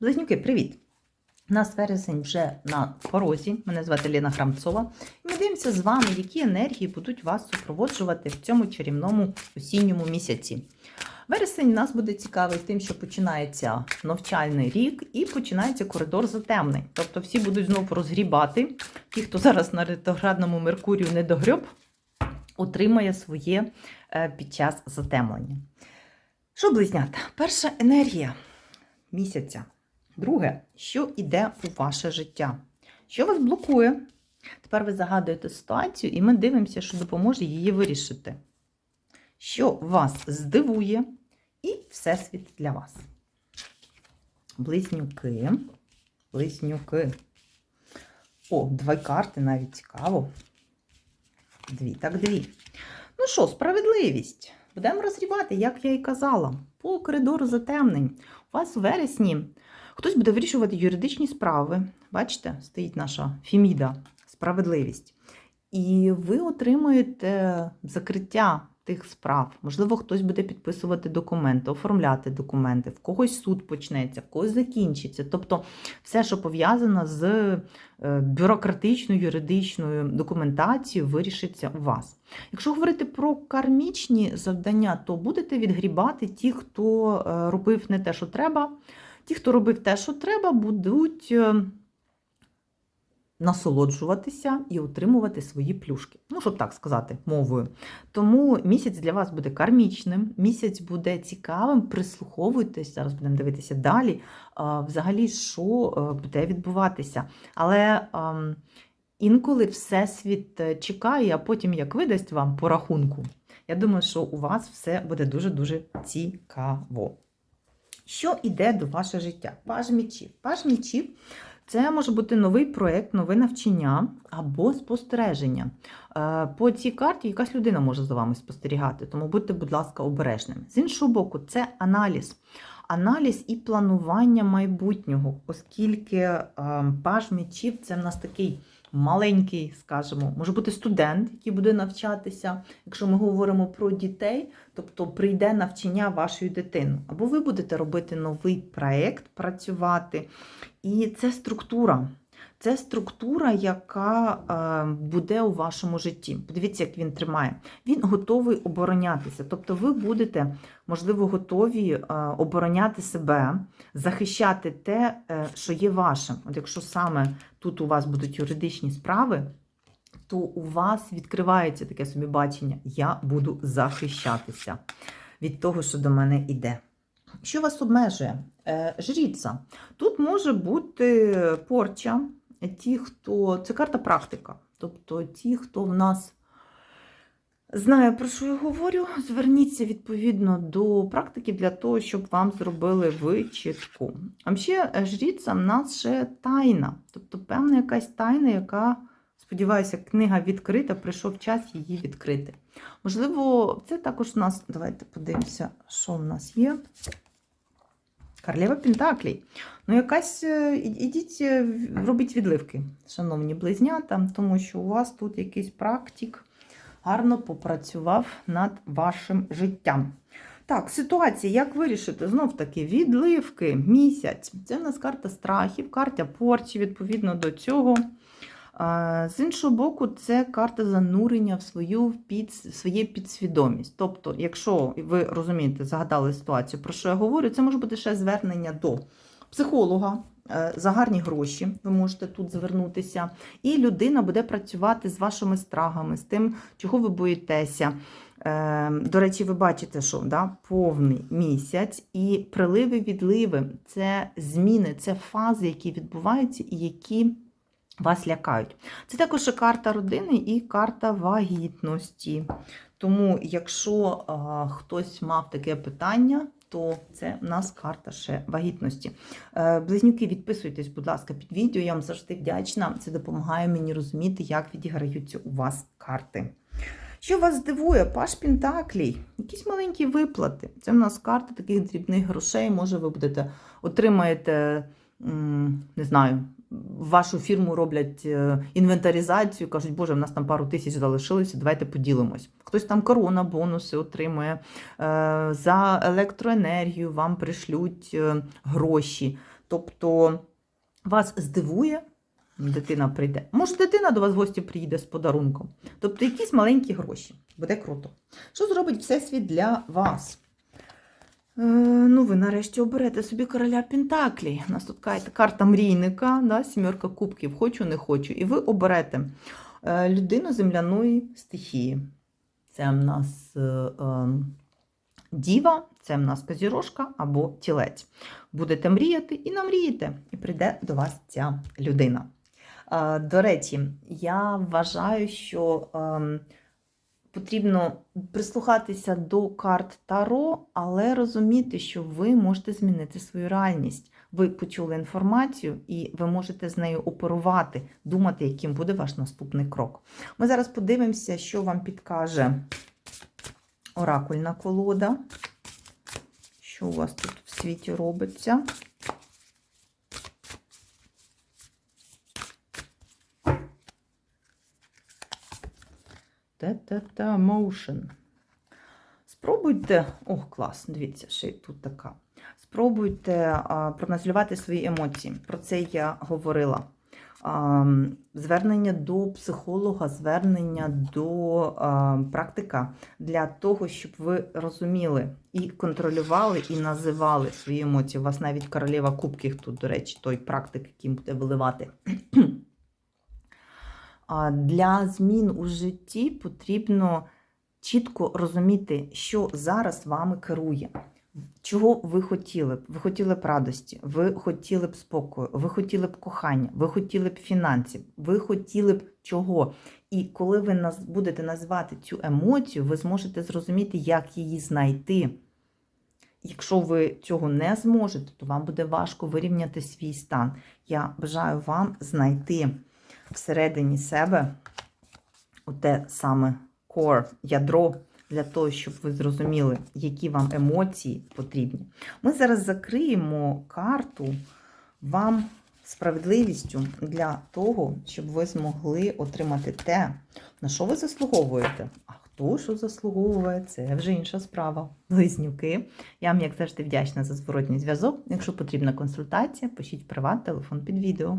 Близнюки, привіт! У нас вересень вже на порозі. Мене звати Ліна Храмцова. І ми дивимося з вами, які енергії будуть вас супроводжувати в цьому чарівному осінньому місяці. Вересень нас буде цікавий тим, що починається навчальний рік і починається коридор затемнень. Тобто всі будуть знову розгрібати. Ті, хто зараз на ретроградному Меркурію не догреб, отримає своє е, під час затемлення. Що, близнята? Перша енергія місяця. Друге, що йде у ваше життя? Що вас блокує? Тепер ви загадуєте ситуацію, і ми дивимося, що допоможе її вирішити. Що вас здивує, і всесвіт для вас. Близнюки. Близнюки. О, дві карти навіть цікаво. Дві, так дві. Ну що, справедливість. Будемо розрібати, як я і казала, по коридору затемнень. У вас у вересні хтось буде вирішувати юридичні справи. Бачите, стоїть наша Фіміда, справедливість. І ви отримуєте закриття тих справ. Можливо, хтось буде підписувати документи, оформляти документи, в когось суд почнеться, в когось закінчиться. Тобто, все, що пов'язано з е, бюрократичною юридичною документацією, вирішиться у вас. Якщо говорити про кармічні завдання, то будете відгрібати ті, хто е, робив не те, що треба. Ті, хто робив те, що треба, будуть е, насолоджуватися і отримувати свої плюшки. Ну, щоб так сказати, мовою. Тому місяць для вас буде кармічним, місяць буде цікавим, прислуховуйтесь, зараз будемо дивитися далі, взагалі, що е, буде відбуватися. Але інколи Всесвіт е, чекає, а потім як видасть вам по рахунку. Я думаю, що у вас все буде дуже-дуже цікаво. Що йде до вашого життя? Паж мічів. Паж мічів це може бути новий проєкт, нове навчання або спостереження. Е, По цій карті якась людина може за вами спостерігати, тому будьте, будь ласка, обережними. З іншого боку, це аналіз. Аналіз і планування майбутнього, оскільки е, паж мечів це в нас такий маленький, скажімо, може бути студент, який буде навчатися. Якщо ми говоримо про дітей, тобто прийде навчання вашої дитини, або ви будете робити новий проєкт, працювати. І це структура. Це структура, яка е, буде у вашому житті. Подивіться, як він тримає. Він готовий оборонятися. Тобто, ви будете, можливо, готові е, обороняти себе, захищати те, е, що є вашим. От якщо саме тут у вас будуть юридичні справи, то у вас відкривається таке собі бачення: я буду захищатися від того, що до мене йде. Що вас обмежує? Жріця. Тут може бути порча, ті, хто. Це карта практика. Тобто ті, хто в нас знає, про що я говорю, зверніться відповідно до практики для того, щоб вам зробили вичітку. А ще жріця в нас ще тайна. Тобто, певна якась тайна, яка. Сподіваюся, книга відкрита, прийшов час її відкрити. Можливо, це також у нас. Давайте подивимося, що в нас є. Королева Пентаклей. Ну, якась ідіть, робіть відливки, шановні близнята, тому що у вас тут якийсь практик гарно попрацював над вашим життям. Так, ситуація, як вирішити? Знов таки, відливки, місяць. Це в нас карта страхів, карта порчі, відповідно до цього. З іншого боку, це карта занурення в свою під, своє підсвідомість. Тобто, якщо ви розумієте, загадали ситуацію, про що я говорю, це може бути ще звернення до психолога. е, За гарні гроші ви можете тут звернутися, і людина буде працювати з вашими страхами, з тим, чого ви боїтеся. Е, До речі, ви бачите, що да, повний місяць і приливи-відливи це зміни, це фази, які відбуваються і які вас лякають. Це також і карта родини і карта вагітності. Тому, якщо а, хтось мав таке питання, то це в нас карта ще вагітності. Е, Близнюки, відписуйтесь, будь ласка, під відео. Я вам завжди вдячна. Це допомагає мені розуміти, як відіграються у вас карти. Що вас здивує? Паш Пентаклій, якісь маленькі виплати. Це в нас карта таких дрібних грошей. Може, ви будете отримаєте, не знаю, вашу фірму роблять е, інвентаризацію, кажуть, боже, в нас там пару тисяч залишилося, давайте поділимось. Хтось там корона, бонуси отримує. Е, За електроенергію вам пришлють е, гроші. Тобто вас здивує, дитина прийде. Може, дитина до вас в гості приїде з подарунком. Тобто якісь маленькі гроші. Буде круто. Що зробить Всесвіт для вас? Е, ну, ви нарешті оберете собі короля Пентаклі. У нас тут карта, мрійника, да, сімерка кубків, хочу, не хочу. І ви оберете е, людину земляної стихії. Це в нас е, діва, це в нас козірожка або тілець. Будете мріяти і намрієте, і прийде до вас ця людина. До речі, я вважаю, що ем, потрібно прислухатися до карт Таро, але розуміти, що ви можете змінити свою реальність. Ви почули інформацію і ви можете з нею оперувати, думати, яким буде ваш наступний крок. Ми зараз подивимося, що вам підкаже оракульна колода. Що у вас тут в світі робиться? Та-та-та, motion. Спробуйте, ох, клас, дивіться, ще й тут така. Спробуйте а, проаналізувати свої емоції. Про це я говорила. Звернення до психолога, звернення до практика для того, щоб ви розуміли і контролювали, і називали свої емоції. У вас навіть королева кубків тут, до речі, той практик, який буде виливати. Для змін у житті потрібно чітко розуміти, що зараз вами керує. Чого ви хотіли б? Ви хотіли б радості, ви хотіли б спокою, ви хотіли б кохання, ви хотіли б фінансів, ви хотіли б чого. І коли ви будете називати цю емоцію, ви зможете зрозуміти, як її знайти. Якщо ви цього не зможете, то вам буде важко вирівняти свій стан. Я бажаю вам знайти всередині себе оте саме core, ядро для того, щоб ви зрозуміли, які вам емоції потрібні. Ми зараз закриємо карту вам справедливістю для того, щоб ви змогли отримати те, на що ви заслуговуєте. А хто що заслуговує, це вже інша справа. Близнюки. Я вам, як завжди, вдячна за зворотній зв'язок. Якщо потрібна консультація, пишіть приват телефон під відео.